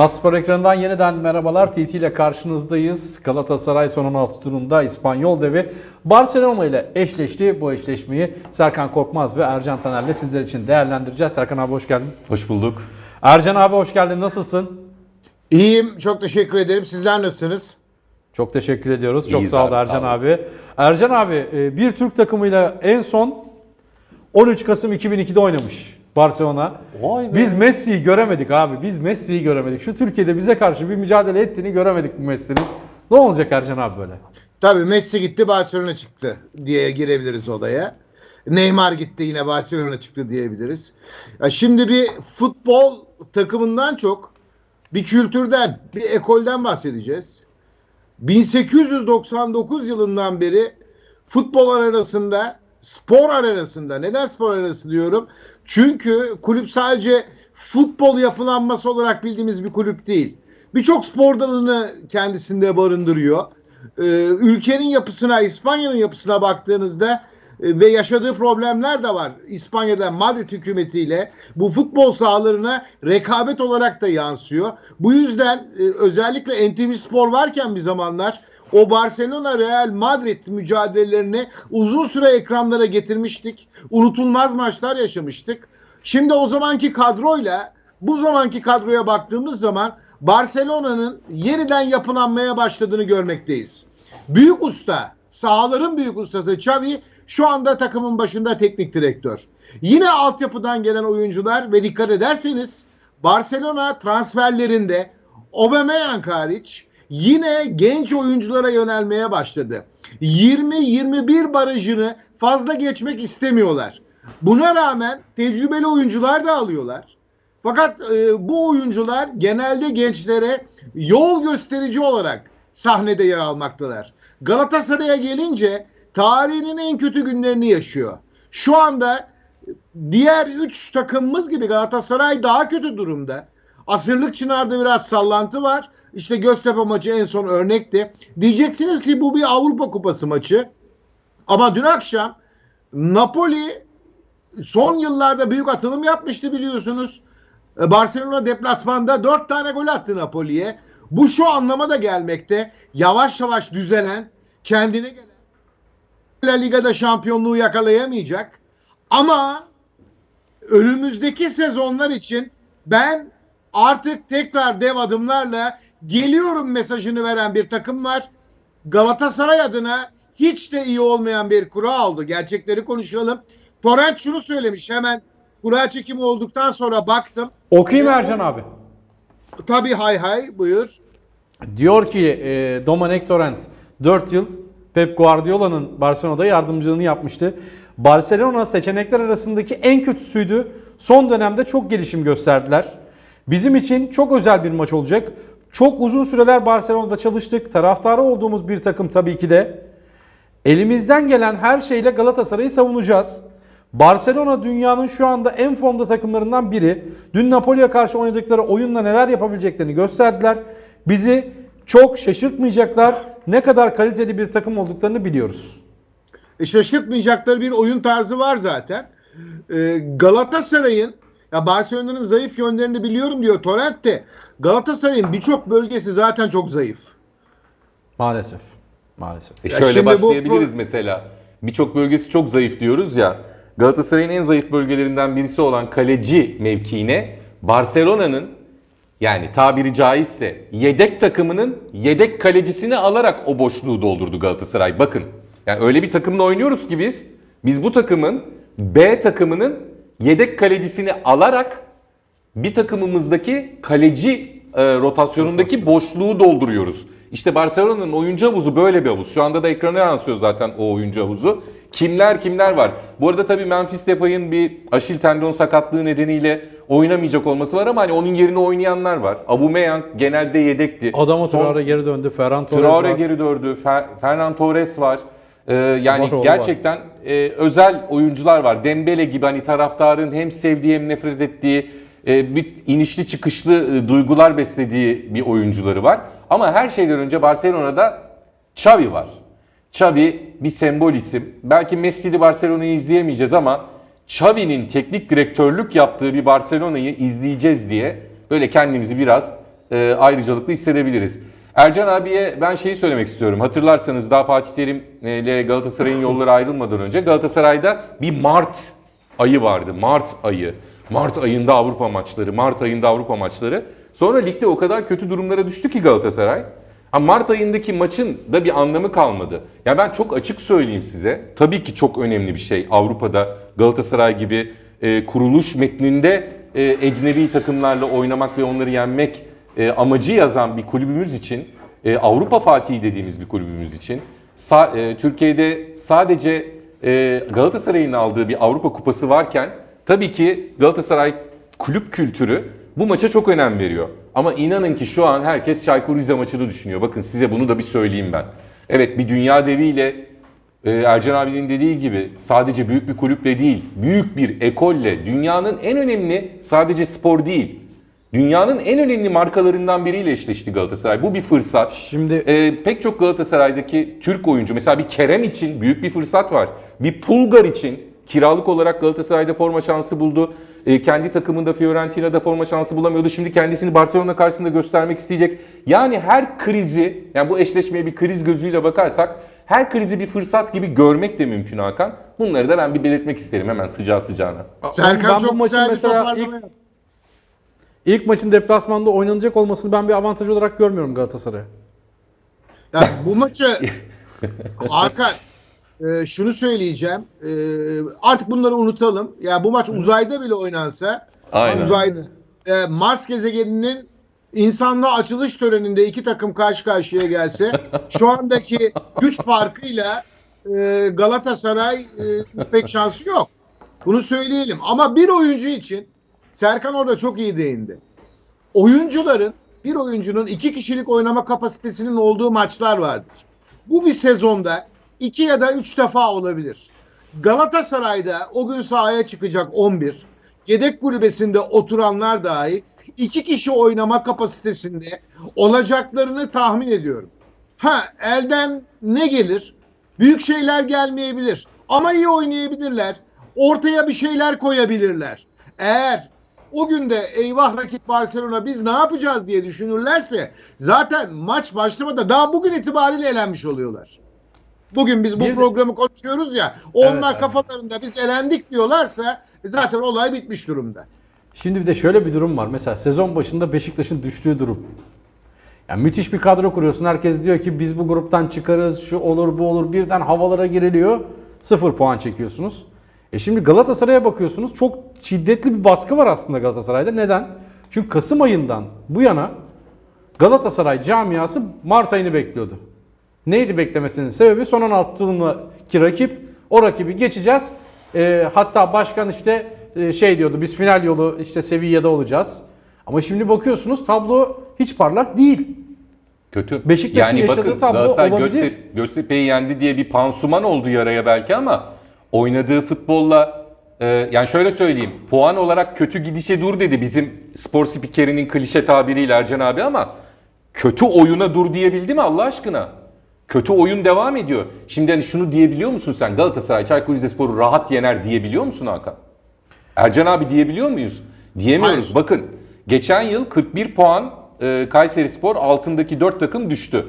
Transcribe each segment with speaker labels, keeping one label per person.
Speaker 1: Naspor ekranından yeniden merhabalar. TT ile karşınızdayız. Galatasaray son 16 turunda İspanyol devi Barcelona ile eşleşti. Bu eşleşmeyi Serkan Korkmaz ve Ercan Taner'le sizler için değerlendireceğiz. Serkan abi hoş geldin.
Speaker 2: Hoş bulduk.
Speaker 1: Ercan abi hoş geldin. Nasılsın?
Speaker 3: İyiyim, çok teşekkür ederim. Sizler nasılsınız?
Speaker 1: Çok teşekkür ediyoruz. Çok
Speaker 2: İyiyiz
Speaker 1: sağ ol
Speaker 2: abi,
Speaker 1: Ercan
Speaker 2: sağ
Speaker 1: abi. Ercan abi e, bir Türk takımıyla en son 13 Kasım 2002'de oynamış Barcelona.
Speaker 2: Vay be.
Speaker 1: Biz Messi'yi göremedik abi. Biz Messi'yi göremedik. Şu Türkiye'de bize karşı bir mücadele ettiğini göremedik bu Messi'nin. Ne olacak Ercan abi böyle?
Speaker 3: Tabii Messi gitti, Barcelona çıktı diye girebiliriz olaya. Neymar gitti yine Barcelona çıktı diyebiliriz. Ya şimdi bir futbol takımından çok bir kültürden, bir ekolden bahsedeceğiz. 1899 yılından beri futbol arenasında, spor arenasında, neden spor arenası diyorum? Çünkü kulüp sadece futbol yapılanması olarak bildiğimiz bir kulüp değil. Birçok spor dalını kendisinde barındırıyor. Ee, ülkenin yapısına, İspanya'nın yapısına baktığınızda e, ve yaşadığı problemler de var. İspanya'da Madrid hükümetiyle bu futbol sahalarına rekabet olarak da yansıyor. Bu yüzden e, özellikle NTV Spor varken bir zamanlar o Barcelona Real Madrid mücadelelerini uzun süre ekranlara getirmiştik. Unutulmaz maçlar yaşamıştık. Şimdi o zamanki kadroyla bu zamanki kadroya baktığımız zaman Barcelona'nın yeniden yapılanmaya başladığını görmekteyiz. Büyük usta, sahaların büyük ustası Xavi şu anda takımın başında teknik direktör. Yine altyapıdan gelen oyuncular ve dikkat ederseniz Barcelona transferlerinde Aubameyang hariç yine genç oyunculara yönelmeye başladı. 20-21 barajını fazla geçmek istemiyorlar. Buna rağmen tecrübeli oyuncular da alıyorlar. Fakat e, bu oyuncular genelde gençlere yol gösterici olarak sahnede yer almaktalar. Galatasaray'a gelince tarihinin en kötü günlerini yaşıyor. Şu anda diğer 3 takımımız gibi Galatasaray daha kötü durumda. Asırlık Çınar'da biraz sallantı var. İşte Göztepe maçı en son örnekti. Diyeceksiniz ki bu bir Avrupa Kupası maçı. Ama dün akşam Napoli son yıllarda büyük atılım yapmıştı biliyorsunuz. E, Barcelona deplasmanda 4 tane gol attı Napoli'ye. Bu şu anlama da gelmekte. Yavaş yavaş düzelen, kendine gelen La Liga'da şampiyonluğu yakalayamayacak. Ama önümüzdeki sezonlar için ben artık tekrar dev adımlarla geliyorum mesajını veren bir takım var. Galatasaray adına hiç de iyi olmayan bir kura aldı. Gerçekleri konuşalım. Torrent şunu söylemiş hemen kura çekimi olduktan sonra baktım.
Speaker 1: Okuyayım Ercan abi.
Speaker 3: Tabii hay hay buyur.
Speaker 1: Diyor ki e, Dominic Torrent 4 yıl Pep Guardiola'nın Barcelona'da yardımcılığını yapmıştı. Barcelona seçenekler arasındaki en kötüsüydü. Son dönemde çok gelişim gösterdiler. Bizim için çok özel bir maç olacak. Çok uzun süreler Barcelona'da çalıştık. Taraftarı olduğumuz bir takım tabii ki de. Elimizden gelen her şeyle Galatasaray'ı savunacağız. Barcelona dünyanın şu anda en formda takımlarından biri. Dün Napoli'ye karşı oynadıkları oyunla neler yapabileceklerini gösterdiler. Bizi çok şaşırtmayacaklar. Ne kadar kaliteli bir takım olduklarını biliyoruz.
Speaker 3: E, şaşırtmayacakları bir oyun tarzı var zaten. E, Galatasaray'ın ya Barcelona'nın zayıf yönlerini biliyorum diyor Torrent de. Galatasaray'ın birçok bölgesi zaten çok zayıf.
Speaker 1: Maalesef. Maalesef.
Speaker 2: E
Speaker 3: Ya
Speaker 2: şöyle
Speaker 3: şimdi bu
Speaker 2: başlayabiliriz mesela. Birçok bölgesi çok zayıf diyoruz ya. Galatasaray'ın en zayıf bölgelerinden birisi olan kaleci mevkiine Barcelona'nın yani tabiri caizse yedek takımının yedek kalecisini alarak o boşluğu doldurdu Galatasaray. Bakın yani öyle bir takımla oynuyoruz ki biz biz bu takımın B takımının yedek kalecisini alarak bir takımımızdaki kaleci e, rotasyonundaki boşluğu dolduruyoruz. İşte Barcelona'nın oyuncu havuzu böyle bir havuz. Şu anda da ekrana yansıyor zaten o oyuncu havuzu. Kimler kimler var? Bu arada tabii Memphis Depay'ın bir aşil tendon sakatlığı nedeniyle oynamayacak olması var ama hani onun yerine oynayanlar var. Aubameyang genelde yedekti.
Speaker 1: Adama
Speaker 2: Son-
Speaker 1: Traore geri döndü. Ferran Torres
Speaker 2: Traore
Speaker 1: var.
Speaker 2: geri döndü. Fer- Ferran Torres var. Ee, yani
Speaker 1: Var, o var.
Speaker 2: gerçekten e, özel oyuncular var. Dembele gibi hani taraftarın hem sevdiği hem nefret ettiği e, bir inişli çıkışlı e, duygular beslediği bir oyuncuları var. Ama her şeyden önce Barcelona'da Xavi var. Xavi bir sembol isim. Belki Messi'li Barcelona'yı izleyemeyeceğiz ama Xavi'nin teknik direktörlük yaptığı bir Barcelona'yı izleyeceğiz diye böyle kendimizi biraz e, ayrıcalıklı hissedebiliriz. Ercan abiye ben şeyi söylemek istiyorum. Hatırlarsanız daha Fatih Terim e, ile Galatasaray'ın yolları ayrılmadan önce Galatasaray'da bir Mart ayı vardı. Mart ayı. Mart ayında Avrupa maçları, Mart ayında Avrupa maçları. Sonra ligde o kadar kötü durumlara düştü ki Galatasaray. Ha Mart ayındaki maçın da bir anlamı kalmadı. Ya ben çok açık söyleyeyim size. Tabii ki çok önemli bir şey Avrupa'da Galatasaray gibi e, kuruluş metninde e, ecnebi takımlarla oynamak ve onları yenmek e, amacı yazan bir kulübümüz için, e, Avrupa Fatihi dediğimiz bir kulübümüz için, sa- e, Türkiye'de sadece e, Galatasaray'ın aldığı bir Avrupa Kupası varken tabii ki Galatasaray kulüp kültürü bu maça çok önem veriyor. Ama inanın ki şu an herkes Çaykur Rize maçını düşünüyor. Bakın size bunu da bir söyleyeyim ben. Evet bir dünya deviyle e, Ercan abinin dediği gibi sadece büyük bir kulüple değil, büyük bir ekolle dünyanın en önemli sadece spor değil. Dünyanın en önemli markalarından biriyle eşleşti Galatasaray. Bu bir fırsat.
Speaker 1: Şimdi
Speaker 2: E, pek çok Galatasaray'daki Türk oyuncu mesela bir Kerem için büyük bir fırsat var. Bir Pulgar için kiralık olarak Galatasaray'da forma şansı buldu. E, kendi takımında Fiorentina'da forma şansı bulamıyordu. Şimdi kendisini Barcelona karşısında göstermek isteyecek. Yani her krizi, yani bu eşleşmeye bir kriz gözüyle bakarsak her krizi bir fırsat gibi görmek de mümkün Hakan. Bunları da ben bir belirtmek isterim hemen sıcağı sıcağına.
Speaker 3: Serkan
Speaker 1: ben bu
Speaker 3: çok
Speaker 1: maçın
Speaker 3: güzel bir
Speaker 1: mesela ilk- ilk maçın deplasmanda oynanacak olmasını ben bir avantaj olarak görmüyorum Galatasaray'a.
Speaker 3: Ya bu maçı Hakan e, şunu söyleyeceğim. E, artık bunları unutalım. Ya bu maç uzayda bile oynansa
Speaker 2: Aynen.
Speaker 3: uzayda e, Mars gezegeninin insanlığa açılış töreninde iki takım karşı karşıya gelse şu andaki güç farkıyla e, Galatasaray e, pek şansı yok. Bunu söyleyelim. Ama bir oyuncu için Serkan orada çok iyi değindi. Oyuncuların bir oyuncunun iki kişilik oynama kapasitesinin olduğu maçlar vardır. Bu bir sezonda iki ya da üç defa olabilir. Galatasaray'da o gün sahaya çıkacak 11, yedek kulübesinde oturanlar dahi iki kişi oynama kapasitesinde olacaklarını tahmin ediyorum. Ha elden ne gelir? Büyük şeyler gelmeyebilir. Ama iyi oynayabilirler. Ortaya bir şeyler koyabilirler. Eğer o günde eyvah rakip Barcelona biz ne yapacağız diye düşünürlerse zaten maç başlamadan daha bugün itibariyle elenmiş oluyorlar. Bugün biz bu
Speaker 1: Bir
Speaker 3: programı konuşuyoruz ya onlar
Speaker 1: Evet,
Speaker 3: kafalarında biz elendik diyorlarsa zaten olay bitmiş durumda.
Speaker 1: Şimdi bir de şöyle bir durum var. Mesela sezon başında Beşiktaş'ın düştüğü durum. Yani müthiş bir kadro kuruyorsun. Herkes diyor ki biz bu gruptan çıkarız, şu olur bu olur. Birden havalara giriliyor. Sıfır puan çekiyorsunuz. E şimdi Galatasaray'a bakıyorsunuz. Çok şiddetli bir baskı var aslında Galatasaray'da. Neden? Çünkü Kasım ayından bu yana Galatasaray camiası Mart ayını bekliyordu. Neydi beklemesinin sebebi? Son 16 turundaki rakip. O rakibi geçeceğiz. Ee, hatta başkan işte e, şey diyordu biz final yolu işte Sevilla'da olacağız. Ama şimdi bakıyorsunuz tablo hiç parlak değil.
Speaker 2: Kötü.
Speaker 1: Beşiktaş'ın yaşadığı tablo
Speaker 2: Galatasaray
Speaker 1: olabilir.
Speaker 2: Gözte- Göztepe'yi yendi diye bir pansuman oldu yaraya belki ama oynadığı futbolla e, yani şöyle söyleyeyim puan olarak kötü gidişe dur dedi bizim spor spikerinin klişe tabiriyle Ercan abi ama kötü oyuna dur diyebildi mi Allah aşkına? Kötü oyun devam ediyor. Şimdi hani şunu diyebiliyor musun sen Galatasaray Çaykur Rizespor'u rahat yener diyebiliyor musun Hakan? Ercan abi diyebiliyor muyuz? Diyemiyoruz.
Speaker 3: Hayır.
Speaker 2: Bakın geçen yıl 41 puan e, Kayseri Spor altındaki 4 takım düştü.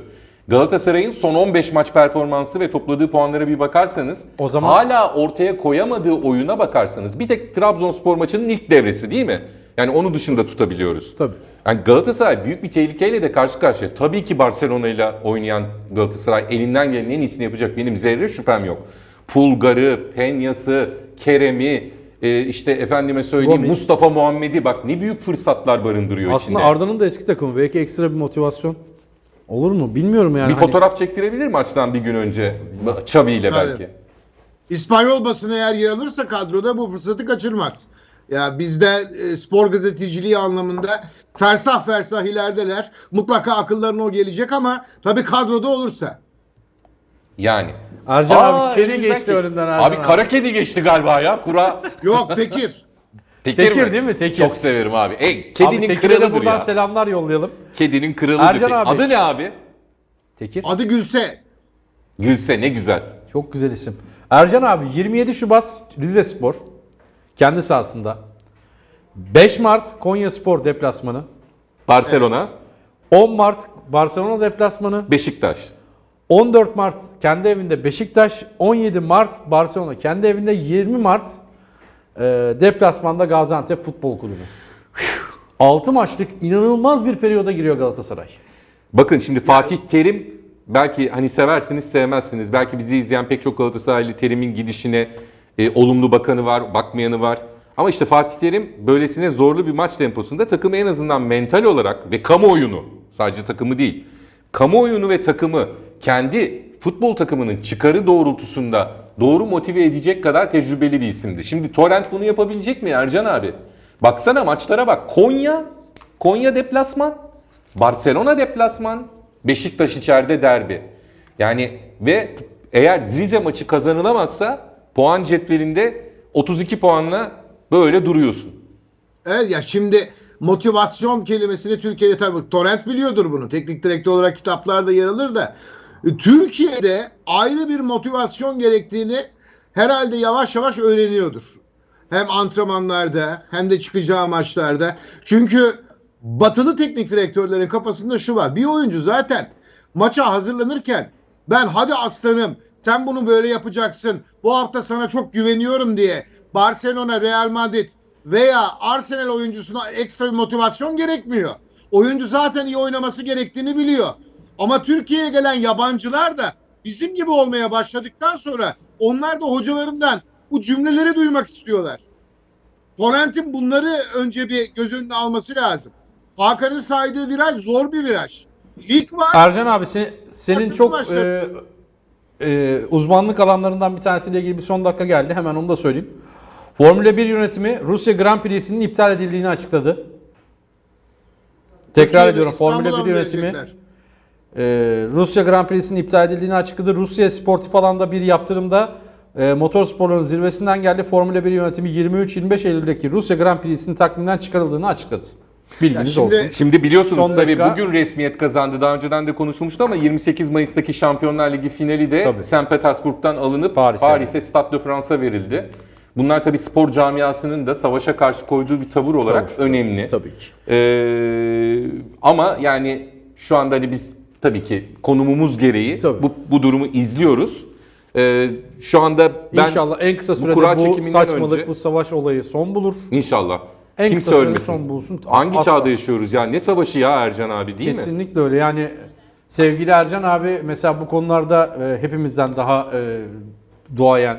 Speaker 2: Galatasaray'ın son 15 maç performansı ve topladığı puanlara bir bakarsanız
Speaker 1: O zaman-
Speaker 2: hala ortaya koyamadığı oyuna bakarsanız bir tek Trabzonspor maçının ilk devresi değil mi? Yani onu dışında tutabiliyoruz.
Speaker 1: Tabii.
Speaker 2: Yani Galatasaray büyük bir tehlikeyle de karşı karşıya. Tabii ki Barcelona ile oynayan Galatasaray elinden gelenin en iyisini yapacak. Benim zerre şüphem yok. Pulgar'ı, Penya'sı, Kerem'i, e, işte efendime söyleyeyim
Speaker 1: Gomis.
Speaker 2: Mustafa Muhammed'i bak ne büyük fırsatlar barındırıyor
Speaker 1: Aslında
Speaker 2: içinde.
Speaker 1: Arda'nın da eski takımı. Belki ekstra bir motivasyon olur mu? Bilmiyorum yani.
Speaker 2: bir
Speaker 1: Hani-
Speaker 2: fotoğraf çektirebilir maçtan bir gün önce Xavi ile belki.
Speaker 3: İspanyol basını eğer yer alırsa kadroda bu fırsatı kaçırmaz. Ya bizde e, spor gazeteciliği anlamında fersah fersah ilerideler. Mutlaka akıllarına o gelecek ama tabii kadroda olursa.
Speaker 2: Yani.
Speaker 1: Ercan
Speaker 2: Aa,
Speaker 1: abi kedi geçti önünden Ercan
Speaker 2: Abi kara kedi geçti galiba ya. Kura.
Speaker 3: Yok Tekir.
Speaker 2: Tekir,
Speaker 1: Tekir değil mi? Tekir.
Speaker 2: Çok severim abi. E,
Speaker 1: Abi
Speaker 2: kedinin
Speaker 1: de
Speaker 2: kralıdır
Speaker 1: buradan
Speaker 2: ya.
Speaker 1: selamlar yollayalım.
Speaker 2: Kedinin kralıdır.
Speaker 1: Ercan
Speaker 2: Tekir.
Speaker 1: abi.
Speaker 2: Adı ne abi?
Speaker 1: Tekir.
Speaker 3: Adı Gülse.
Speaker 2: Gülse ne güzel.
Speaker 1: Çok güzel isim. Ercan abi 27 Şubat Rize Spor kendi sahasında. 5 Mart Konya Spor deplasmanı.
Speaker 2: Barcelona.
Speaker 1: 10 Mart Barcelona deplasmanı.
Speaker 2: Beşiktaş.
Speaker 1: 14 Mart kendi evinde Beşiktaş. 17 Mart Barcelona kendi evinde. 20 Mart e, deplasmanda Gaziantep Futbol Kulübü. 6 maçlık inanılmaz bir periyoda giriyor Galatasaray.
Speaker 2: Bakın şimdi Fatih Terim belki hani seversiniz sevmezsiniz. Belki bizi izleyen pek çok Galatasaraylı Terim'in gidişine e, olumlu bakanı var, bakmayanı var. Ama işte Fatih Terim böylesine zorlu bir maç temposunda takımı en azından mental olarak ve kamuoyunu sadece takımı değil. Kamuoyunu ve takımı kendi futbol takımının çıkarı doğrultusunda doğru motive edecek kadar tecrübeli bir isimdi. Şimdi Torrent bunu yapabilecek mi Ercan abi? Baksana maçlara bak. Konya, Konya deplasman, Barcelona deplasman, Beşiktaş içeride derbi. Yani ve eğer Rize maçı kazanılamazsa puan cetvelinde 32 puanla böyle duruyorsun.
Speaker 3: Evet ya şimdi motivasyon kelimesini Türkiye'de tabii Torrent biliyordur bunu. Teknik direktör olarak kitaplarda yer alır da e, Türkiye'de ayrı bir motivasyon gerektiğini herhalde yavaş yavaş öğreniyordur. Hem antrenmanlarda hem de çıkacağı maçlarda. Çünkü batılı teknik direktörlerin kafasında şu var. Bir oyuncu zaten maça hazırlanırken ben hadi aslanım sen bunu böyle yapacaksın. Bu hafta sana çok güveniyorum diye Barcelona, Real Madrid veya Arsenal oyuncusuna ekstra bir motivasyon gerekmiyor. Oyuncu zaten iyi oynaması gerektiğini biliyor. Ama Türkiye'ye gelen yabancılar da bizim gibi olmaya başladıktan sonra onlar da hocalarından bu cümleleri duymak istiyorlar. Torrent'in bunları önce bir göz önüne alması lazım. Hakan'ın saydığı viraj zor bir viraj. Lig var.
Speaker 1: Ercan abi se- senin çok e, e, uzmanlık alanlarından bir tanesiyle ilgili bir son dakika geldi. Hemen onu da söyleyeyim. Formula 1 yönetimi Rusya Grand Prix'sinin iptal edildiğini açıkladı. Tekrar
Speaker 3: Türkiye'de
Speaker 1: ediyorum Formula
Speaker 3: İstanbul'a
Speaker 1: 1
Speaker 3: mı
Speaker 1: yönetimi e, Rusya Grand Prix'sinin iptal edildiğini açıkladı. Rusya sportif alanda bir yaptırımda e, motor sporların zirvesinden geldi. Formula 1 yönetimi 23-25 Eylül'deki Rusya Grand Prix'sinin takviminden çıkarıldığını açıkladı. Bilginiz
Speaker 3: şimdi-
Speaker 1: olsun.
Speaker 2: Şimdi biliyorsunuz tabii
Speaker 1: dakika.
Speaker 2: bugün resmiyet kazandı. Daha önceden de konuşulmuştu ama 28 Mayıs'taki Şampiyonlar Ligi finali de. St. Petersburg'dan alınıp
Speaker 1: Paris'e
Speaker 2: Paris'e, Stade de France'a verildi. Bunlar tabii spor camiasının da savaşa karşı koyduğu bir tavır olarak
Speaker 1: Tabii,
Speaker 2: önemli.
Speaker 1: Tabii ki.
Speaker 2: Ee, ama yani şu anda hani biz tabii ki konumumuz gereği
Speaker 1: Tabii.
Speaker 2: bu, bu durumu izliyoruz. Ee, şu anda ben
Speaker 1: İnşallah en kısa
Speaker 2: bu
Speaker 1: sürede bu,
Speaker 2: çekiminden
Speaker 1: saçmalık,
Speaker 2: önce-
Speaker 1: bu savaş olayı son bulur.
Speaker 2: inşallah
Speaker 1: En
Speaker 2: kimse
Speaker 1: kısa sürede
Speaker 2: ölmesin.
Speaker 1: son bulsun.
Speaker 2: Hangi
Speaker 1: Asla.
Speaker 2: çağda yaşıyoruz ya? Ne savaşı ya Ercan abi değil mi?
Speaker 1: Kesinlikle öyle. Yani sevgili Ercan abi mesela bu konularda e, hepimizden daha e, duayen,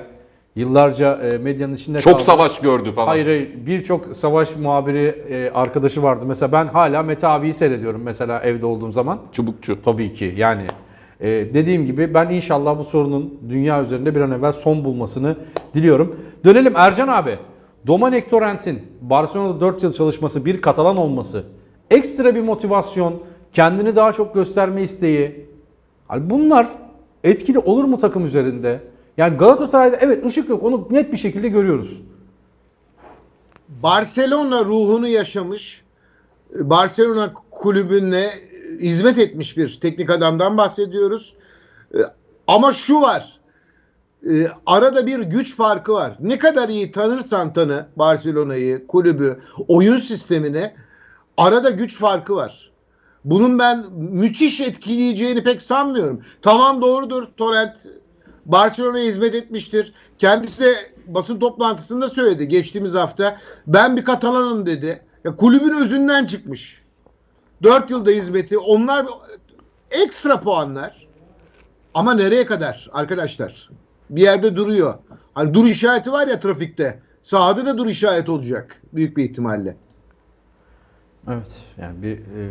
Speaker 1: yıllarca e, medyanın içinde
Speaker 2: Çok
Speaker 1: kaldı.
Speaker 2: savaş gördü falan.
Speaker 1: Hayır hayır birçok savaş muhabiri e, arkadaşı vardı. Mesela ben hala Mete abiyi seyrediyorum mesela evde olduğum zaman.
Speaker 2: Çubukçu.
Speaker 1: Tabii ki yani e, dediğim gibi ben inşallah bu sorunun dünya üzerinde bir an evvel son bulmasını diliyorum. Dönelim Ercan abi. Dominic Torrent'in Barcelona'da 4 yıl çalışması, bir Katalan olması, ekstra bir motivasyon, kendini daha çok gösterme isteği. Bunlar etkili olur mu takım üzerinde? Yani Galatasaray'da evet ışık yok onu net bir şekilde görüyoruz.
Speaker 3: Barcelona ruhunu yaşamış, Barcelona kulübüne hizmet etmiş bir teknik adamdan bahsediyoruz. E, Ama şu var, e, arada bir güç farkı var. Ne kadar iyi tanırsan tanı Barcelona'yı, kulübü, oyun sistemini, arada güç farkı var. Bunun ben müthiş etkileyeceğini pek sanmıyorum. Tamam doğrudur Torrent Barcelona'ya hizmet etmiştir. Kendisi de basın toplantısında söyledi geçtiğimiz hafta. Ben bir Katalanım dedi. Ya kulübün özünden çıkmış. 4 yılda hizmeti. Onlar ekstra puanlar. Ama nereye kadar arkadaşlar? Bir yerde duruyor. Hani dur işareti var ya trafikte. Sağda da dur işareti olacak büyük bir ihtimalle.
Speaker 1: Evet yani bir e,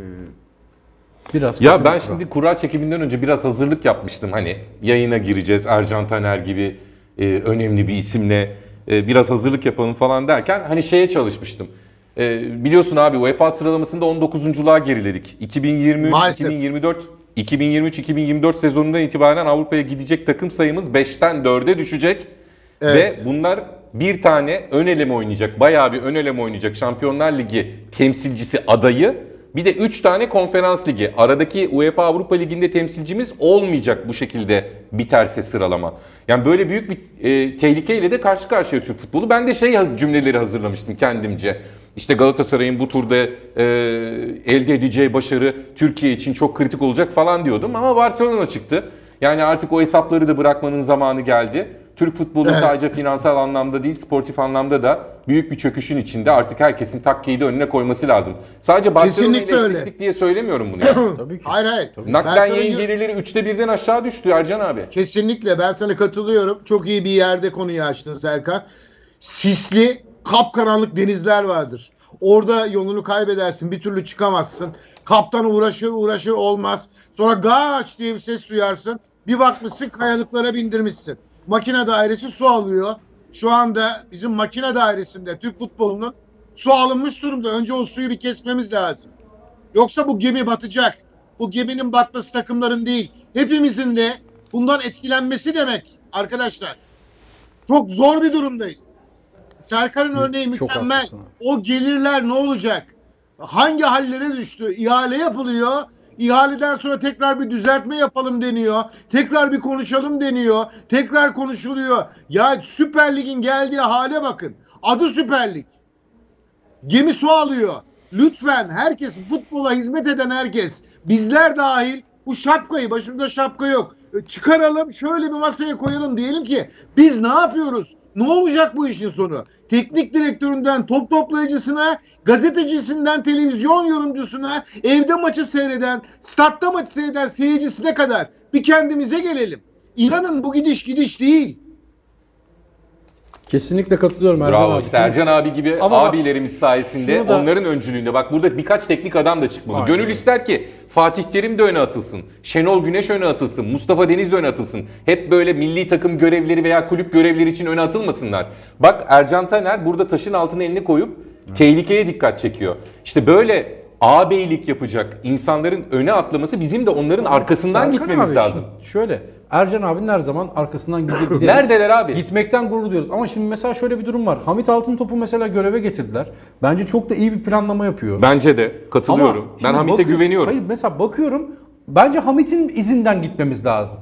Speaker 1: biraz
Speaker 2: Ya ben şimdi kura çekiminden önce biraz hazırlık yapmıştım. Hani yayına gireceğiz Ercan Taner gibi e, önemli bir isimle e, biraz hazırlık yapalım falan derken hani şeye çalışmıştım. E, biliyorsun abi UEFA sıralamasında 19.luğa geriledik. 2023
Speaker 3: Maalesef.
Speaker 2: 2024 2023-2024 sezonundan itibaren Avrupa'ya gidecek takım sayımız 5'ten 4'e düşecek.
Speaker 3: Evet.
Speaker 2: Ve bunlar bir tane ön eleme oynayacak, bayağı bir ön eleme oynayacak Şampiyonlar Ligi temsilcisi adayı. Bir de 3 tane konferans ligi. Aradaki UEFA Avrupa Ligi'nde temsilcimiz olmayacak bu şekilde biterse sıralama. Yani böyle büyük bir e, tehlikeyle de karşı karşıya Türk futbolu. Ben de şey cümleleri hazırlamıştım kendimce. İşte Galatasaray'ın bu turda e, elde edeceği başarı Türkiye için çok kritik olacak falan diyordum ama Barcelona çıktı. Yani artık o hesapları da bırakmanın zamanı geldi. Türk futbolu
Speaker 3: Evet.
Speaker 2: sadece finansal anlamda değil, sportif anlamda da büyük bir çöküşün içinde artık herkesin takkeyi de önüne koyması lazım. Sadece Barcelona
Speaker 3: öyle.
Speaker 2: ile diye söylemiyorum bunu. Yani.
Speaker 1: Tabii ki.
Speaker 3: Hayır hayır. Ben
Speaker 2: Naklen
Speaker 3: sana
Speaker 2: yayın
Speaker 3: diyorum-
Speaker 2: gelirleri üçte birden aşağı düştü Ercan abi.
Speaker 3: Kesinlikle ben sana katılıyorum. Çok iyi bir yerde konuyu açtın Serkan. Sisli, kapkaranlık denizler vardır. Orada yolunu kaybedersin, bir türlü çıkamazsın. Kaptan uğraşır uğraşır olmaz. Sonra gaç diye bir ses duyarsın. Bir bakmışsın kayalıklara bindirmişsin. Makine dairesi su alıyor. Şu anda bizim makine dairesinde Türk futbolunun su alınmış durumda. Önce o suyu bir kesmemiz lazım. Yoksa bu gemi batacak. Bu geminin batması takımların değil. Hepimizin de bundan etkilenmesi demek arkadaşlar. Çok zor bir durumdayız. Serkan'ın örneği mükemmel. O gelirler ne olacak? Hangi hallere düştü? İhale yapılıyor. İhaleden sonra tekrar bir düzeltme yapalım deniyor. Tekrar bir konuşalım deniyor. Tekrar konuşuluyor. Ya Süper Lig'in geldiği hale bakın. Adı Süper Lig. Gemi su alıyor. Lütfen herkes futbola hizmet eden herkes bizler dahil bu şapkayı başımda şapka yok. E, Çıkaralım şöyle bir masaya koyalım diyelim ki biz ne yapıyoruz? Ne olacak bu işin sonu? Teknik direktöründen top toplayıcısına, gazetecisinden televizyon yorumcusuna, evde maçı seyreden, statta maçı seyreden seyircisine kadar bir kendimize gelelim. İnanın bu gidiş gidiş değil.
Speaker 1: Kesinlikle katılıyorum Ercan
Speaker 2: Bravo.
Speaker 1: abi.
Speaker 2: İşte Ercan abi gibi
Speaker 1: Ama bak,
Speaker 2: abilerimiz sayesinde
Speaker 1: şunu da-
Speaker 2: onların öncülüğünde bak burada birkaç teknik adam da çıkmalı.
Speaker 1: Aynen
Speaker 2: Gönül ister ki Fatih Terim de öne atılsın. Şenol Güneş öne atılsın. Mustafa Deniz de öne atılsın. Hep böyle milli takım görevleri veya kulüp görevleri için öne atılmasınlar. Bak Ercan Taner burada taşın altına elini koyup tehlikeye dikkat çekiyor. İşte böyle ağabeylik yapacak insanların öne atlaması bizim de onların arkasından
Speaker 1: Serkan
Speaker 2: gitmemiz
Speaker 1: abi,
Speaker 2: lazım.
Speaker 1: şimdi Şöyle Ercan abinin her zaman arkasından gideriz.
Speaker 2: Neredeler abi?
Speaker 1: Gitmekten gurur duyuyoruz. Ama şimdi mesela şöyle bir durum var. Hamit Altıntop'u mesela göreve getirdiler. Bence çok da iyi bir planlama yapıyor.
Speaker 2: Bence de katılıyorum.
Speaker 1: Ama
Speaker 2: ben
Speaker 1: şimdi
Speaker 2: Hamit'e
Speaker 1: bakıyorum-
Speaker 2: güveniyorum.
Speaker 1: Hayır mesela bakıyorum. Bence Hamit'in izinden gitmemiz lazım.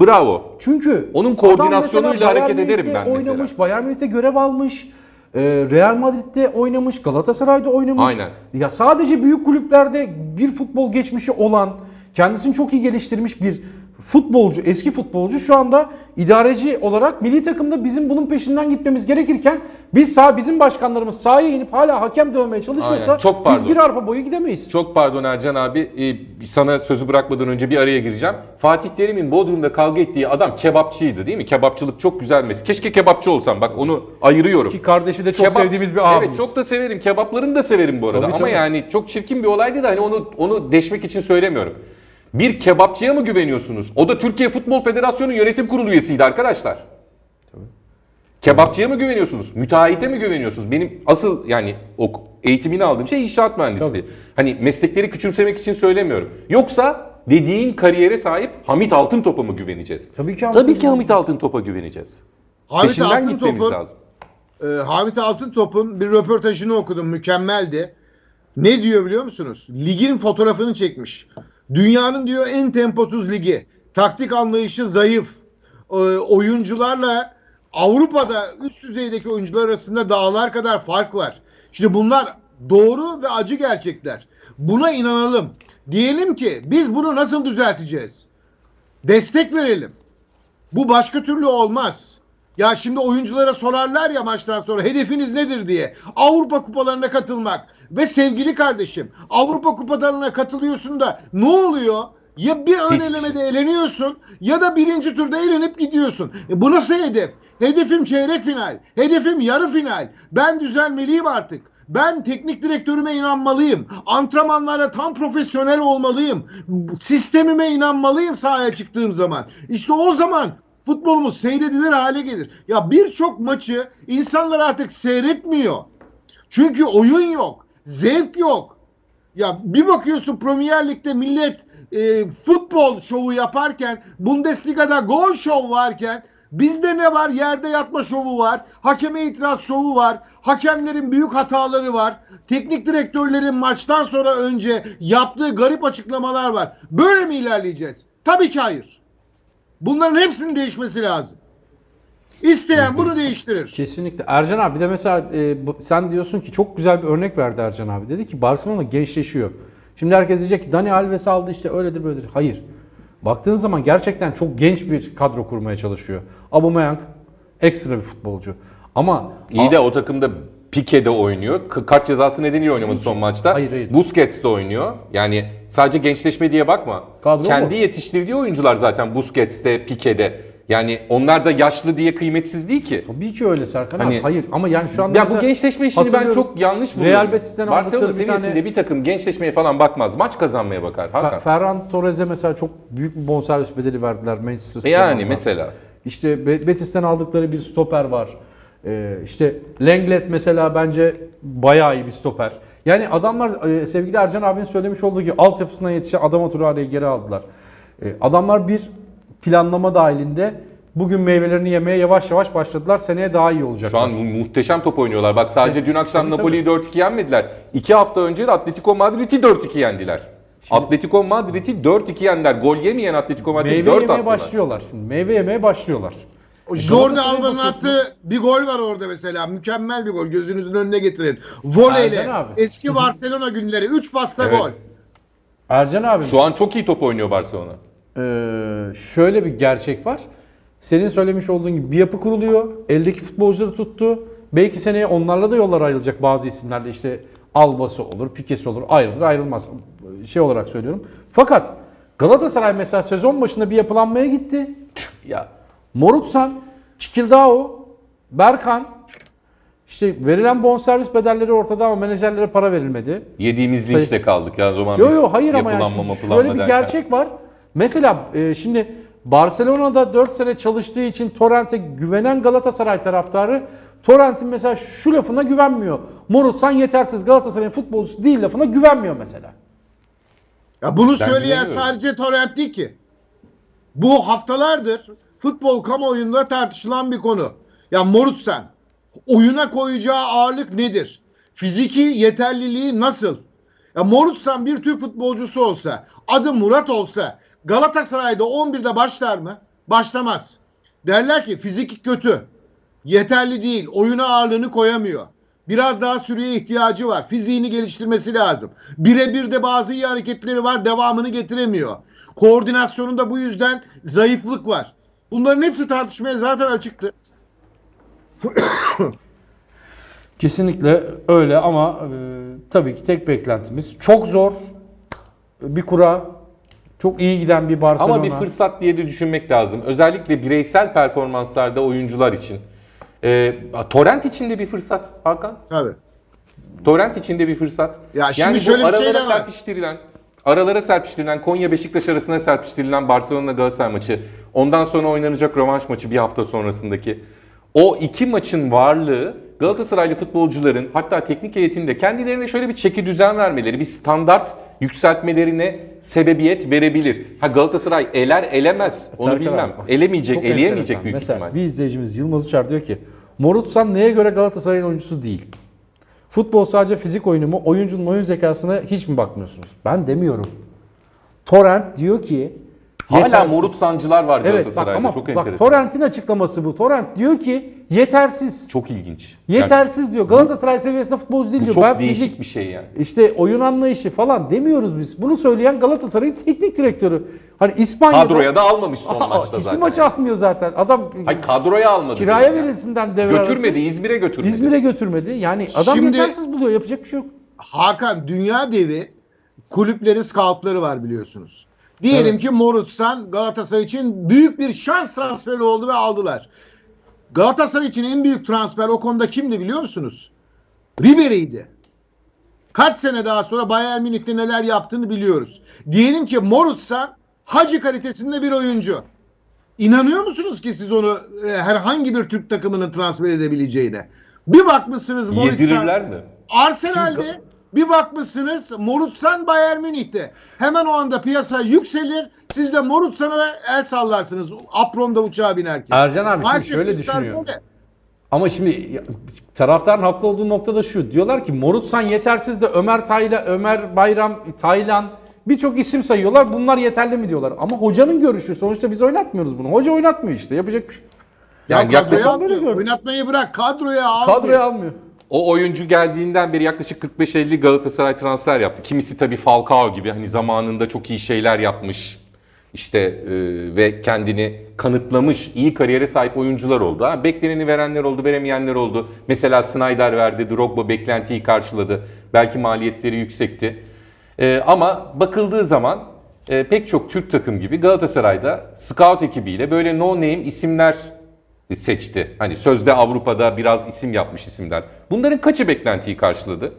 Speaker 2: Bravo.
Speaker 1: Çünkü
Speaker 2: Onun
Speaker 1: adam
Speaker 2: koordinasyonuyla
Speaker 1: mesela Bayern
Speaker 2: hareket ederim
Speaker 1: Münih'te
Speaker 2: ben mesela.
Speaker 1: oynamış, Bayern Münih'te görev almış. e, Real Madrid'de oynamış, Galatasaray'da oynamış.
Speaker 2: Aynen.
Speaker 1: Ya sadece büyük kulüplerde bir futbol geçmişi olan, kendisini çok iyi geliştirmiş bir futbolcu, eski futbolcu şu anda idareci olarak milli takımda bizim bunun peşinden gitmemiz gerekirken biz sağ bizim başkanlarımız sahaya inip hala hakem dövmeye çalışıyorsa
Speaker 2: Aynen. Çok
Speaker 1: biz bir arpa boyu gidemeyiz.
Speaker 2: Çok pardon Ercan abi. Ee, sana sözü bırakmadan önce bir araya gireceğim. Fatih Terim'in Bodrum'da kavga ettiği adam kebapçıydı değil mi? Kebapçılık çok güzel meslek. Keşke kebapçı olsam. Bak onu ayırıyorum.
Speaker 1: Ki kardeşi de çok
Speaker 2: Kebap-
Speaker 1: sevdiğimiz bir abimiz.
Speaker 2: Evet çok da severim. Kebaplarını da severim bu arada.
Speaker 1: Tabii,
Speaker 2: Ama
Speaker 1: tabii.
Speaker 2: yani çok çirkin bir olaydı da hani onu onu deşmek için söylemiyorum. Bir kebapçıya mı güveniyorsunuz? O da Türkiye Futbol Federasyonu Yönetim Kurulu üyesiydi arkadaşlar. Kebapçıya mı güveniyorsunuz? Müteahhite mi güveniyorsunuz? Benim asıl yani o eğitimini aldığım şey inşaat mühendisliği. Hani meslekleri küçümsemek için söylemiyorum. Yoksa dediğin kariyere sahip Hamit Altıntop'a mı güveneceğiz?
Speaker 1: Tabii ki Hamit
Speaker 2: Tabii ki. Hamit Altıntop'a güveneceğiz.
Speaker 3: Hamit
Speaker 2: Peşinden gitmemiz
Speaker 3: Altıntop'un
Speaker 2: lazım.
Speaker 3: e, Hamit Altıntop'un bir röportajını okudum. Mükemmeldi. Ne diyor biliyor musunuz? Ligin fotoğrafını çekmiş. Dünyanın diyor en temposuz ligi. Taktik anlayışı zayıf. E, oyuncularla Avrupa'da üst düzeydeki oyuncular arasında dağlar kadar fark var. Şimdi bunlar doğru ve acı gerçekler. Buna inanalım. Diyelim ki biz bunu nasıl düzelteceğiz? Destek verelim. Bu başka türlü olmaz. Ya şimdi oyunculara sorarlar ya maçtan sonra hedefiniz nedir diye. Avrupa kupalarına katılmak. Ve sevgili kardeşim Avrupa kupalarına katılıyorsun da ne oluyor? Ya bir ön elemede eleniyorsun ya da birinci turda elenip gidiyorsun. E bu nasıl hedef? Hedefim çeyrek final. Hedefim yarı final. Ben düzelmeliyim artık. Ben teknik direktörüme inanmalıyım. Antrenmanlara tam profesyonel olmalıyım. Sistemime inanmalıyım sahaya çıktığım zaman. İşte o zaman futbolumuz seyredilir hale gelir. Ya birçok maçı insanlar artık seyretmiyor. Çünkü oyun yok. Zevk yok. Ya bir bakıyorsun Premier Lig'de millet e, futbol şovu yaparken Bundesliga'da gol şov varken bizde ne var? Yerde yatma şovu var. Hakeme itiraz şovu var. Hakemlerin büyük hataları var. Teknik direktörlerin maçtan sonra önce yaptığı garip açıklamalar var. Böyle mi ilerleyeceğiz? Tabii ki hayır. Bunların hepsinin değişmesi lazım. İsteyen bunu değiştirir.
Speaker 1: Kesinlikle. Ercan abi bir de mesela e, bu- sen diyorsun ki çok güzel bir örnek verdi Ercan abi. Dedi ki Barcelona gençleşiyor. Şimdi herkes diyecek ki Dani Alves aldı işte öyledir böyledir. Hayır. Baktığın zaman gerçekten çok genç bir kadro kurmaya çalışıyor. Aubameyang ekstra bir futbolcu. Ama
Speaker 2: İyi de o takımda Pique de oynuyor. K- kart cezası nedeniyle oynamadı son maçta.
Speaker 1: Hayır, hayır.
Speaker 2: Busquets de oynuyor. Yani sadece gençleşme diye bakma.
Speaker 1: Kadro
Speaker 2: Kendi
Speaker 1: mu?
Speaker 2: yetiştirdiği oyuncular zaten Busquets'te, Pique'de. Yani onlar da yaşlı diye kıymetsiz değil ki.
Speaker 1: tabii ki öyle Serkan
Speaker 2: Hani-
Speaker 1: abi. Hayır ama yani şu anda
Speaker 2: Ya bu
Speaker 1: mesela
Speaker 2: gençleşme işini ben
Speaker 1: hatırlıyorum,
Speaker 2: çok yanlış buluyorum.
Speaker 1: Real Betis'ten
Speaker 2: Barcelona
Speaker 1: aldıkları bir
Speaker 2: seviyesinde
Speaker 1: tane-
Speaker 2: bir takım gençleşmeye falan bakmaz. Maç kazanmaya bakar.
Speaker 1: Fer-
Speaker 2: Hakan.
Speaker 1: Ferran Torres'e mesela çok büyük bir bonservis bedeli verdiler Manchester City'den
Speaker 2: yani
Speaker 1: aldılar.
Speaker 2: mesela.
Speaker 1: İşte Be- Betis'ten aldıkları bir stoper var. Ee, işte Lenglet mesela bence bayağı iyi bir stoper. Yani adamlar e, sevgili Ercan abinin söylemiş olduğu gibi altyapısına yetişen Adama Traore'yi geri aldılar. E, adamlar bir planlama dahilinde bugün meyvelerini yemeye yavaş yavaş başladılar. Seneye daha iyi
Speaker 2: Şu
Speaker 1: olacaklar.
Speaker 2: an mu- muhteşem top oynuyorlar. Bak sadece dün akşam
Speaker 1: tabii,
Speaker 2: Napoli'yi 4-2 yenmediler. 2 hafta önce de Atletico Madrid'i 4-2 yendiler. Atletico Madrid'i 4-2 yendiler. Gol yemeyen Atletico Madrid
Speaker 1: meyve
Speaker 2: 4
Speaker 1: yemeye
Speaker 2: attılar.
Speaker 1: başlıyorlar. Şimdi meyve yemeye başlıyorlar.
Speaker 3: O Jordi
Speaker 1: Galatasaray'a
Speaker 3: Alba'nın
Speaker 1: bakıyorsunuz.
Speaker 3: attığı bir gol var orada mesela. Mükemmel bir gol. Gözünüzün önüne getirin. Voleyle.
Speaker 1: Abi.
Speaker 3: Eski Barcelona günleri. 3 pasta
Speaker 2: Evet.
Speaker 3: gol.
Speaker 1: Ercan abi
Speaker 2: Şu an çok iyi top oynuyor Barcelona.
Speaker 1: Ee, şöyle bir gerçek var. Senin söylemiş olduğun gibi bir yapı kuruluyor. Eldeki futbolcuları tuttu. Belki seneye onlarla da yollar ayrılacak bazı isimlerle işte Alba'sı olur, Pikesi olur. Ayrılır ayrılmaz. Şey olarak söylüyorum. Fakat Galatasaray mesela sezon başında bir yapılanmaya gitti. ya Morutsan, Çikildao, Berkan işte verilen bonservis bedelleri ortada ama menajerlere para verilmedi.
Speaker 2: Yediğimiz linçle kaldık ya o zaman
Speaker 1: Yo
Speaker 2: biz
Speaker 1: yo hayır ama yani şimdi şöyle bir
Speaker 2: derken.
Speaker 1: gerçek var. Mesela e, şimdi Barcelona'da 4 sene çalıştığı için Torrent'e güvenen Galatasaray taraftarı Torrent'in mesela şu lafına güvenmiyor. Morutsan yetersiz Galatasaray'ın futbolcusu değil lafına güvenmiyor mesela.
Speaker 3: Ya bunu
Speaker 2: Ben
Speaker 3: söyleyen sadece Torrent değil ki. Bu haftalardır futbol kamuoyunda tartışılan bir konu. Ya Morutsen oyuna koyacağı ağırlık nedir? Fiziki yeterliliği nasıl? Ya Morutsen bir Türk futbolcusu olsa, adı Murat olsa Galatasaray'da 11'de başlar mı? Başlamaz. Derler ki fiziki kötü. Yeterli değil. Oyuna ağırlığını koyamıyor. Biraz daha süreye ihtiyacı var. Fiziğini geliştirmesi lazım. Birebir de bazı iyi hareketleri var. Devamını getiremiyor. Koordinasyonunda bu yüzden zayıflık var. Bunların hepsi tartışmaya zaten açıktı.
Speaker 1: Kesinlikle öyle ama e, tabii ki tek beklentimiz çok zor bir kura. Çok iyi giden bir Barcelona.
Speaker 2: Ama bir fırsat diye de düşünmek lazım. Özellikle bireysel performanslarda oyuncular için. Ee, Torrent için de bir fırsat Hakan.
Speaker 3: Tabii.
Speaker 2: Torrent için de bir fırsat.
Speaker 3: Ya şimdi
Speaker 2: yani
Speaker 3: şöyle
Speaker 2: bu
Speaker 3: bir şey
Speaker 2: aralara
Speaker 3: de var.
Speaker 2: serpiştirilen, aralara serpiştirilen Konya Beşiktaş arasında serpiştirilen Barcelona Galatasaray maçı, ondan sonra oynanacak rövanş maçı bir hafta sonrasındaki o iki maçın varlığı Galatasaraylı futbolcuların hatta teknik heyetinde kendilerine şöyle bir çeki düzen vermeleri, bir standart yükseltmelerine sebebiyet verebilir. Ha Galatasaray eler elemez onu
Speaker 1: Serkan
Speaker 2: bilmem.
Speaker 1: abi bak,
Speaker 2: Elemeyecek,
Speaker 1: çok
Speaker 2: eleyemeyecek
Speaker 1: enteresan.
Speaker 2: büyük
Speaker 1: Mesela
Speaker 2: ihtimal.
Speaker 1: bir izleyicimiz Yılmaz Uçar diyor ki Morutsan neye göre Galatasaray'ın oyuncusu değil? Futbol sadece fizik oyunu mu? Oyuncunun oyun zekasına hiç mi bakmıyorsunuz? Ben demiyorum. Torrent diyor ki
Speaker 2: Hala
Speaker 1: yetersiz.
Speaker 2: morut sancılar var
Speaker 1: Evet bak
Speaker 2: Galatasaray'da.
Speaker 1: ama
Speaker 2: Çok
Speaker 1: bak
Speaker 2: enteresan.
Speaker 1: Torrent'in açıklaması bu. Torrent diyor ki yetersiz.
Speaker 2: Çok ilginç. Yani
Speaker 1: Yetersiz diyor. Galatasaray seviyesinde futbolcu değil
Speaker 2: bu
Speaker 1: diyor.
Speaker 2: çok
Speaker 1: ben
Speaker 2: değişik
Speaker 1: fizik
Speaker 2: bir şey yani.
Speaker 1: işte oyun anlayışı falan demiyoruz biz. Bunu söyleyen Galatasaray'ın teknik direktörü. Hani İspanya'da
Speaker 2: Kadroya da almamış son
Speaker 1: Aa,
Speaker 2: maçta
Speaker 1: hiçbir
Speaker 2: zaten.
Speaker 1: maç
Speaker 2: yani.
Speaker 1: almıyor zaten. Adam
Speaker 2: Hayır kadroya almadı.
Speaker 1: kiraya
Speaker 2: yani.
Speaker 1: verilsinden devre arası.
Speaker 2: Götürmedi, İzmir'e götürmedi.
Speaker 1: İzmir'e götürmedi. Yani adam
Speaker 3: Şimdi-
Speaker 1: yetersiz buluyor. Yapacak bir şey yok.
Speaker 3: Hakan dünya devi kulüplerin scoutları var biliyorsunuz. Diyelim ki Morutsan Galatasaray için büyük bir şans transferi oldu ve aldılar. Galatasaray için en büyük transfer o konuda kimdi biliyor musunuz? Ribery'di. Kaç sene daha sonra Bayern Münih'te neler yaptığını biliyoruz. Diyelim ki Morutsan Hacı kalitesinde bir oyuncu. İnanıyor musunuz ki siz onu e, herhangi bir Türk takımının transfer edebileceğine? Bir bakmışsınız Morutsan
Speaker 2: Yedirirler mi?
Speaker 3: Arsenal'de bir bakmışsınız Morutsan Bayern Münih'te. Hemen o anda piyasa yükselir. Siz de Morutsan'a el sallarsınız. Apron'da uçağa binerken.
Speaker 1: Ercan abi şimdi
Speaker 3: Maalesef
Speaker 1: şöyle
Speaker 3: işler
Speaker 1: düşünüyor.
Speaker 3: böyle.
Speaker 1: Ama şimdi ya, taraftarın haklı olduğu nokta da şu. Diyorlar ki Morutsan yetersiz de Ömer Tayla, Ömer Bayram, Taylan birçok isim sayıyorlar. Bunlar yeterli mi diyorlar. Ama hocanın görüşü. Sonuçta biz oynatmıyoruz bunu. Hoca oynatmıyor işte. Yapacak bir şey.
Speaker 3: Ya kadroya almıyor. Oynatmayı bırak kadroya almıyor.
Speaker 1: Kadroya almıyor.
Speaker 2: O oyuncu geldiğinden beri yaklaşık 45-50 Galatasaray transfer yaptı. Kimisi tabii Falcao gibi hani zamanında çok iyi şeyler yapmış. İşte e, ve kendini kanıtlamış, iyi kariyere sahip oyuncular oldu. Ha, bekleneni verenler oldu, veremeyenler oldu. Mesela Snyder verdi, Drogba beklentiyi karşıladı. Belki maliyetleri yüksekti. E, ama bakıldığı zaman e, pek çok Türk takım gibi Galatasaray'da scout ekibiyle böyle no name isimler seçti. Hani sözde Avrupa'da biraz isim yapmış isimler. Bunların kaçı beklentiyi karşıladı?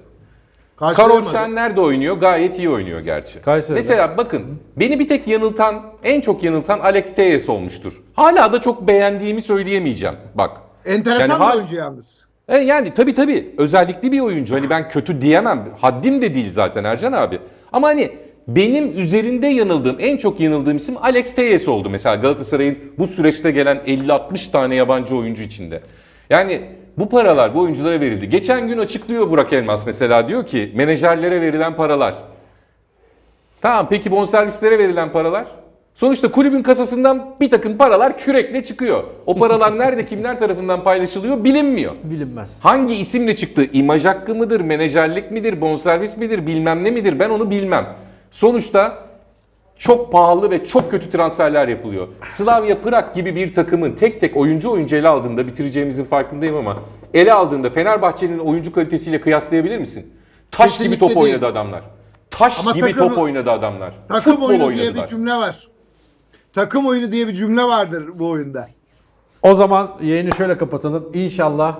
Speaker 2: Karol. Şenler de oynuyor. Gayet iyi oynuyor gerçi.
Speaker 1: Kayseri'de.
Speaker 2: Mesela bakın beni bir tek yanıltan, en çok yanıltan Alex Telles olmuştur. Hala da çok beğendiğimi söyleyemeyeceğim. Bak.
Speaker 3: Enteresan
Speaker 2: Yani
Speaker 3: bir oyuncu yalnız.
Speaker 2: E yani tabii tabii özellikli bir oyuncu. Hani ben kötü diyemem. Haddim de değil zaten Ercan abi. Ama hani benim üzerinde yanıldığım, en çok yanıldığım isim Alex Telles oldu. Mesela Galatasaray'ın bu süreçte gelen 50-60 tane yabancı oyuncu içinde. Yani bu paralar bu oyunculara verildi. Geçen gün açıklıyor Burak Elmas mesela diyor ki menajerlere verilen paralar. Tamam peki bonservislere verilen paralar? Sonuçta kulübün kasasından bir takım paralar kürekle çıkıyor. O paralar nerede kimler tarafından paylaşılıyor bilinmiyor.
Speaker 1: Bilinmez.
Speaker 2: Hangi isimle çıktı? İmaj hakkı mıdır, menajerlik midir, bonservis midir, bilmem ne midir ben onu bilmem. Sonuçta çok pahalı ve çok kötü transferler yapılıyor. Slavia Prag gibi bir takımın tek tek oyuncu oyuncu ele aldığında bitireceğimizin farkındayım ama ele aldığında Fenerbahçe'nin oyuncu kalitesiyle kıyaslayabilir misin? Taş gibi
Speaker 3: Kesinlikle
Speaker 2: top
Speaker 3: değil.
Speaker 2: oynadı adamlar. Taş
Speaker 3: Ama
Speaker 2: gibi
Speaker 3: takımı-
Speaker 2: top oynadı adamlar.
Speaker 3: Takım
Speaker 2: Futbol
Speaker 3: oyunu diye bir
Speaker 2: oynadılar.
Speaker 3: cümle var. Takım oyunu diye bir cümle vardır bu oyunda.
Speaker 1: O zaman yayını şöyle kapatalım. İnşallah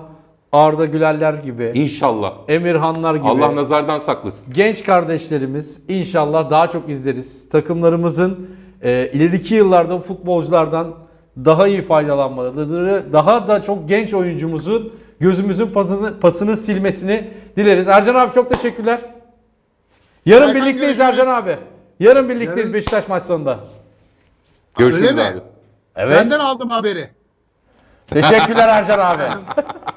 Speaker 1: Arda Gülerler gibi,
Speaker 2: İnşallah.
Speaker 1: Emirhanlar gibi
Speaker 2: Allah nazardan saklasın.
Speaker 1: genç kardeşlerimiz inşallah daha çok izleriz. Takımlarımızın e, ileriki yıllarda futbolculardan daha iyi faydalanmaları, daha da çok genç oyuncumuzun gözümüzün pasını, pasını silmesini dileriz. Ercan abi çok teşekkürler. Yarın
Speaker 3: Serkan,
Speaker 1: birlikteyiz
Speaker 3: görüşürüz.
Speaker 1: Ercan abi. Yarın birlikteyiz
Speaker 3: Yarın-
Speaker 1: Beşiktaş maç sonunda.
Speaker 2: Görüşürüz
Speaker 3: Öyle mi?
Speaker 2: abi.
Speaker 1: Evet.
Speaker 3: Senden aldım haberi.
Speaker 1: Teşekkürler Ercan abi.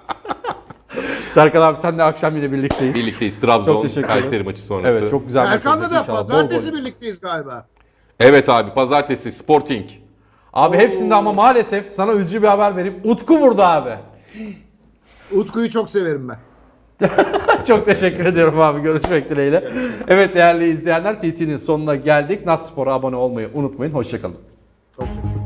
Speaker 1: Serkan abi sen de akşam yine birlikteyiz.
Speaker 2: Birlikteyiz.
Speaker 1: Çok
Speaker 2: Trabzon
Speaker 1: teşekkür ederim.
Speaker 2: Kayseri maçı sonrası.
Speaker 1: Evet çok güzel maç
Speaker 3: Erkan'la
Speaker 1: olacak
Speaker 3: da
Speaker 1: inşallah. Bol
Speaker 3: pazartesi
Speaker 1: gol.
Speaker 3: birlikteyiz galiba.
Speaker 2: Evet abi pazartesi Sporting.
Speaker 1: Abi hepsinde ama maalesef sana üzücü bir haber vereyim. Utku burada abi.
Speaker 3: Utku'yu çok severim ben.
Speaker 1: Çok teşekkür ediyorum abi. Görüşmek dileğiyle. Evet değerli izleyenler TT'nin sonuna geldik. Natspor'a abone olmayı unutmayın. Hoşçakalın.
Speaker 3: Çok severim.